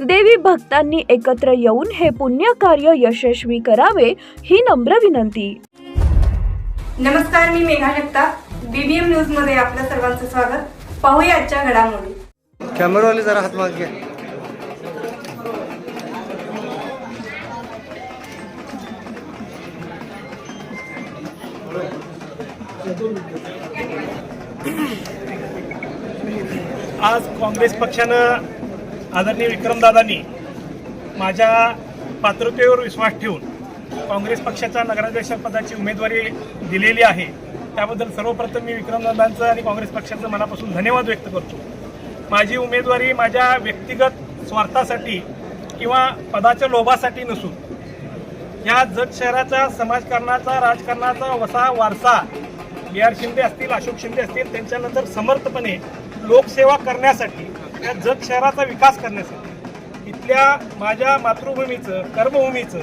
देवी भक्तांनी एकत्र येऊन हे पुण्य कार्य यशस्वी करावे ही नम्र विनंती. नमस्कार मी मेघा जगताप. बीबीएम न्यूजमध्ये आपल्या सर्वांचं स्वागत. पाहूया आजच्या घडामोडी. कॅमेरावाले जरा हात मागे. घ्या आज काँग्रेस पक्षानं आदरणीय विक्रमदादांनी माझ्या पात्रतेवर विश्वास ठेवून काँग्रेस पक्षाच्या नगराध्यक्षपदाची उमेदवारी दिलेली आहे. त्याबद्दल सर्वप्रथम मी विक्रमदादांचं आणि काँग्रेस पक्षाचं मनापासून धन्यवाद व्यक्त करतो. माझी उमेदवारी माझ्या व्यक्तिगत स्वार्थासाठी किंवा पदाच्या लोभासाठी नसून या जत शहराचा समाजकारणाचा राजकारणाचा वसा वारसा बी आर शिंदे असतील अशोक शिंदे असतील त्यांच्यानंतर समर्थपणे लोकसेवा करण्यासाठी या जत शहराचा विकास करण्यासाठी. इथल्या माझ्या मातृभूमीचं कर्मभूमीचं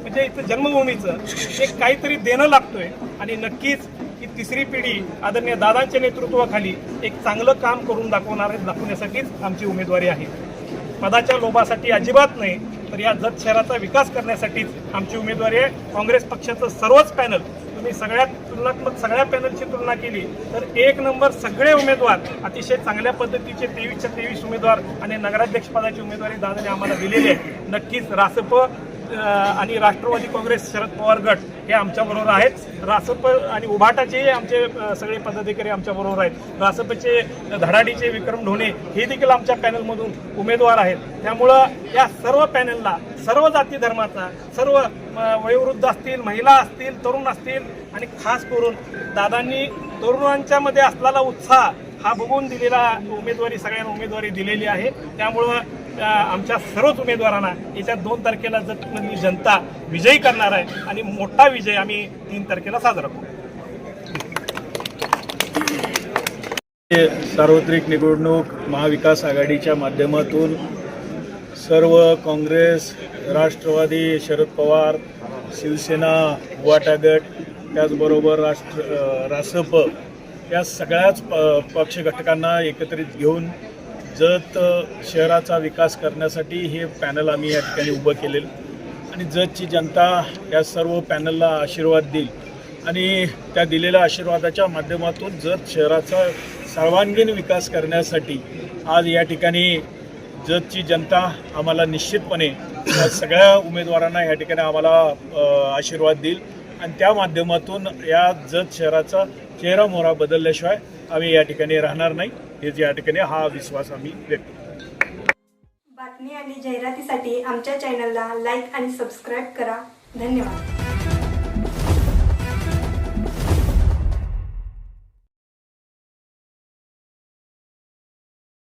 म्हणजे इथं जन्मभूमीचं एक काहीतरी देणं लागतोय. आणि नक्कीच ही तिसरी पिढी आदरणीय दादांच्या नेतृत्वाखाली एक चांगलं काम करून दाखवणार दाखवण्यासाठीच आमची उमेदवारी आहे. पदाच्या लोभासाठी अजिबात नाही तर या जत शहराचा विकास करण्यासाठीच आमची उमेदवारी आहे. काँग्रेस पक्षाचं सर्वच पॅनल तुम्ही सगळ्यात तुलनात्मक सगळ्या पॅनलची तुलना केली तर एक नंबर सगळे उमेदवार अतिशय चांगल्या पद्धतीचे तेवीसच्या तेवीस उमेदवार आणि नगराध्यक्षपदाची उमेदवारी दादाने आम्हाला दिलेली आहे नक्कीच रासप आणि राष्ट्रवादी काँग्रेस शरद पवार गट हे आमच्याबरोबर आहेत. रासप आणि उभाटाचे आमचे सगळे पदाधिकारी आमच्याबरोबर आहेत. रासपचे धडाडीचे विक्रम ढोणे हे देखील आमच्या पॅनलमधून उमेदवार आहेत. त्यामुळं या सर्व पॅनलला सर्व जाती धर्माचा सर्व वयोवृद्ध असतील महिला असतील तरुण असतील आणि खास करून दादांनी तरुणांच्या मध्ये असलेला उत्साह हा बघून दिलेला उमेदवारी सगळ्यांना उमेदवारी दिलेली आहे. त्यामुळं आमच्या सर्वच उमेदवारांना येत्या दोन तारखेला जतमधली जनता विजयी करणार आहे आणि मोठा विजय आम्ही तीन तारखेला साजरा करू. सार्वत्रिक निवडणूक महाविकास आघाडीच्या माध्यमातून सर्व काँग्रेस राष्ट्रवादी शरद पवार शिवसेना वाटा गट त्याचबरोबर राष्ट्र रासप या सगळ्याच प पक्ष घटकांना एकत्रित घेऊन जत शहराचा विकास करण्यासाठी हे पॅनल आम्ही या ठिकाणी उभं केलेलं. आणि जतची जनता या सर्व पॅनलला आशीर्वाद देईल. आणि त्या दिलेल्या आशीर्वादाच्या माध्यमातून जत शहराचा सर्वांगीण विकास करण्यासाठी आज या ठिकाणी जतची जनता आम्हाला निश्चितपणे सगळ्या उमेदवारांना या ठिकाणी आम्हाला आशीर्वाद देईल. आणि त्या माध्यमातून या जत शहराचा चेहरा मोहरा बदलल्याशिवाय आम्ही या ठिकाणी राहणार नाही. हे या ठिकाणी हा विश्वास आम्ही व्यक्त करतो. बातमी आणि जाहिरातीसाठी आमच्या चॅनलला लाईक आणि सबस्क्राईब करा. धन्यवाद.